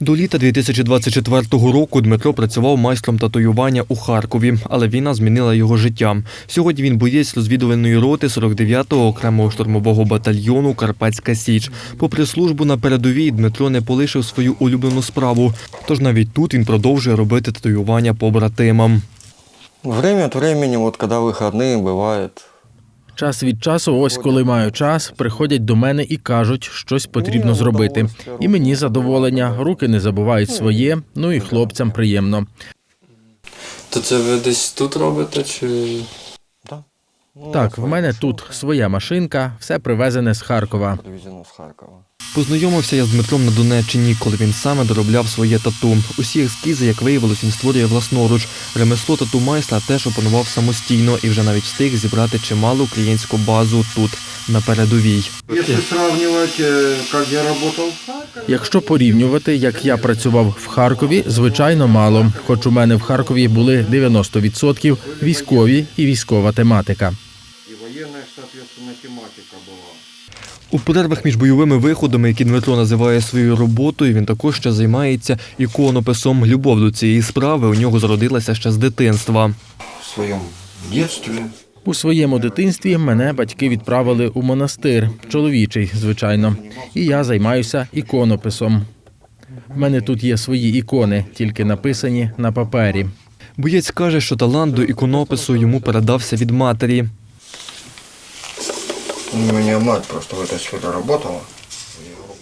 До літа 2024 року Дмитро працював майстром татуювання у Харкові, але війна змінила його життя. Сьогодні він боєць розвідувальної роти 49-го окремого штурмового батальйону Карпатська Січ. Попри службу на передовій, Дмитро не полишив свою улюблену справу. Тож навіть тут він продовжує робити татуювання побратимам. Время от времени, вот когда выходные бывает, Час від часу, ось коли маю час, приходять до мене і кажуть, щось потрібно зробити. І мені задоволення, руки не забувають своє, ну і хлопцям приємно. То це ви десь тут робите чи. Ну, Так, в мене тут своя машинка, все привезене з Харкова. Познайомився я з Дмитром на Донеччині, коли він саме доробляв своє тату. Усі ескізи, як виявилось, він створює власноруч. Ремесло тату майстра теж опанував самостійно і вже навіть встиг зібрати чималу клієнтську базу тут, на передовій. Якщо порівнювати, як я працював в Харкові, звичайно мало. Хоч у мене в Харкові були 90% військові і військова тематика. Тематика была. У перервах між бойовими виходами, які Дмитро називає своєю роботою, він також ще займається іконописом. Любов до цієї справи у нього зародилася ще з дитинства. В своем детстве У своєму дитинстві мене батьки відправили у монастир, чоловічий, звичайно, і я займаюся іконописом. В мене тут є свої ікони, тільки написані на папері. Боєць каже, що талант до іконопису йому передався від матері. У меня мать просто в цій сфері працювала.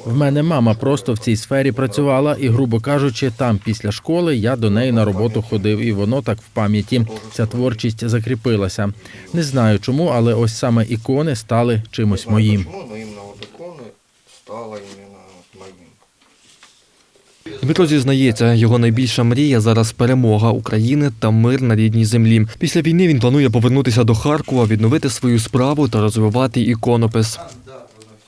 В мене мама просто в цій сфері працювала, і, грубо кажучи, там після школи я до неї на роботу ходив, і воно так в пам'яті ця творчість закріпилася. Не знаю чому, але ось саме ікони стали чимось моїм. Почему, Дмитро зізнається, його найбільша мрія зараз перемога України та мир на рідній землі. Після війни він планує повернутися до Харкова, відновити свою справу та розвивати іконопис.